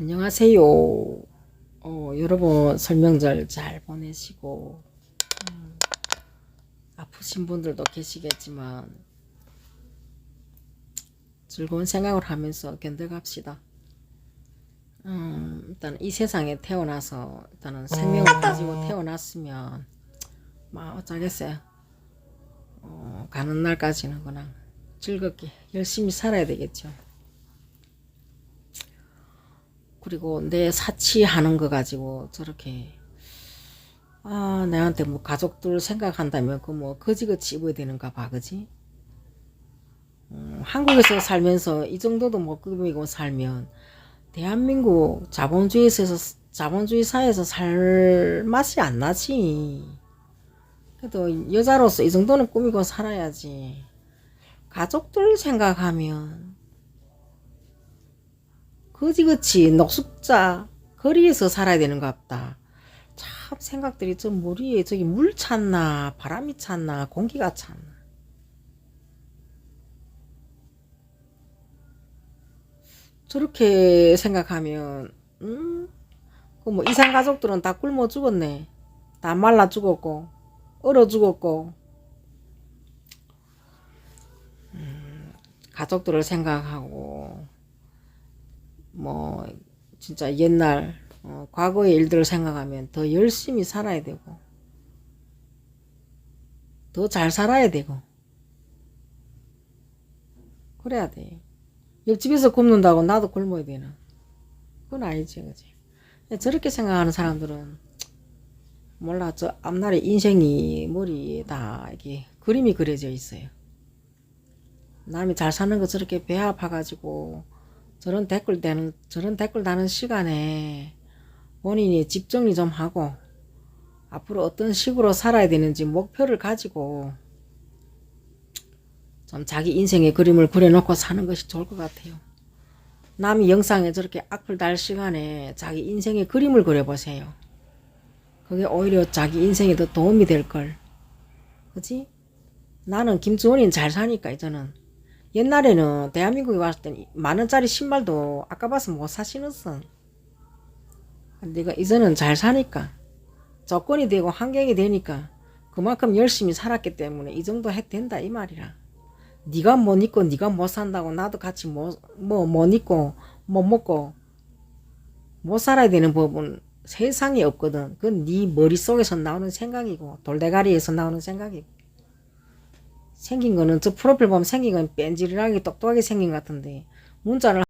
안녕하세요. 어, 여러분 설명절 잘 보내시고 음, 아프신 분들도 계시겠지만 즐거운 생각을 하면서 견뎌갑시다. 음, 일단 이 세상에 태어나서 일단은 생명을 가지고 태어났으면 막 어쩌겠어요. 어, 가는 날까지는 그냥 즐겁게 열심히 살아야 되겠죠. 그리고 내 사치하는 거 가지고 저렇게 아 내한테 뭐 가족들 생각한다면 그 뭐 거지같이 입어야 되는가 봐 그지? 음, 한국에서 살면서 이 정도도 못 꾸미고 살면 대한민국 자본주의에서 자본주의 사회에서 살 맛이 안 나지. 그래도 여자로서 이 정도는 꾸미고 살아야지. 가족들 생각하면 거지같이 녹숙자 거리에서 살아야 되는 것 같다. 참 생각들이 좀 머리에 저기 물 찼나 바람이 찼나 공기가 찼나 저렇게 생각하면 음? 그뭐 이산 가족들은 다 굶어 죽었네. 다 말라 죽었고 얼어 죽었고 음, 가족들을 생각하고 뭐 진짜 옛날 어, 과거의 일들을 생각하면 더 열심히 살아야 되고 더 잘 살아야 되고 그래야 돼. 옆집에서 굶는다고 나도 굶어야 되나? 그건 아니지, 그지? 저렇게 생각하는 사람들은 몰라 저 앞날에 인생이 머리에 다 이게 그림이 그려져 있어요. 남이 잘 사는 거 저렇게 배 아파가지고 저런 댓글 다는 저런 댓글 다는 시간에 본인이 집 정리 좀 하고 앞으로 어떤 식으로 살아야 되는지 목표를 가지고 좀 자기 인생의 그림을 그려놓고 사는 것이 좋을 것 같아요. 남이 영상에 저렇게 악플 달 시간에 자기 인생의 그림을 그려보세요. 그게 오히려 자기 인생에 더 도움이 될 걸. 그지? 나는 김주원이는 잘 사니까 이제는 옛날에는 대한민국에 왔을 때 만 원짜리 신발도 아까 봐서 못사 신었어. 내가 이제는 잘 사니까 조건이 되고 환경이 되니까 그만큼 열심히 살았기 때문에 이 정도 해도 된다 이 말이라. 네가 못 입고 네가 못 산다고 나도 같이 못뭐못 입고 못 먹고 못 살아야 되는 법은 세상에 없거든. 그건 네 머릿속에서 나오는 생각이고 돌대가리에서 나오는 생각이고 생긴 거는 저 프로필 보면 생긴 건 뺀질하게 똑똑하게 생긴 것 같은데 문자를